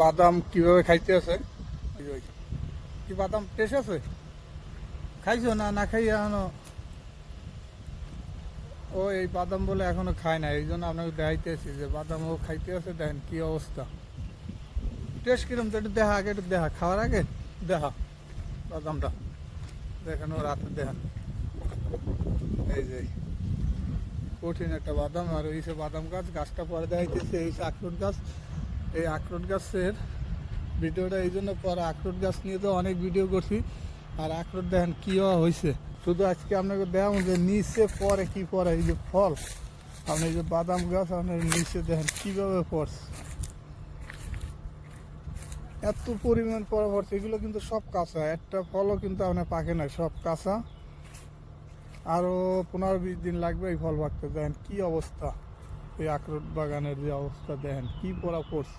বাদাম কীভাবে খাইতে আছে। কি বাদাম টেস্ট আছে? খাইছো না না খাই এখনও? ও, এই বাদাম বলে এখনও খায় না এই জন্য আপনাকে দেখাইতেছি যে বাদাম ও খাইতে আছে, দেখেন কি অবস্থা। টেস্ট কিরম, তো একটু দেখা আগে, একটু দেখা। খাওয়ার আগে দেখা বাদামটা। দেখেন ও হাতে, দেখেন। এই যে, কঠিন একটা বাদাম, আর ওই সে বাদাম গাছ, গাছটা পরে দেখাইতেছে, এই আখরোট গাছ। এই আখরোট গাছের ভিডিওটা এই জন্য পরে আখরোট গাছ নিয়ে তো অনেক ভিডিও করছি। আর আখরোট দেখেন কি হয়েছে শুধু আজকে আপনাকে দেখাবো যে নিচে পরে কি পরে এই যে ফল। আপনি যে বাদাম গাছ আপনার নিচে দেখেন কীভাবে পড়ছে। এত পরিমাণ পরে পড়ছে, এগুলো কিন্তু সব কাঁচা। একটা ফলও কিন্তু আপনার পাকে না সব কাঁচা। আরও পনেরো বিশ দিন লাগবে এই ফল পাকতে। দেখেন কী অবস্থা। এই আখরোট বাগানের যে অবস্থা দেখেন কি পড়া পড়ছে।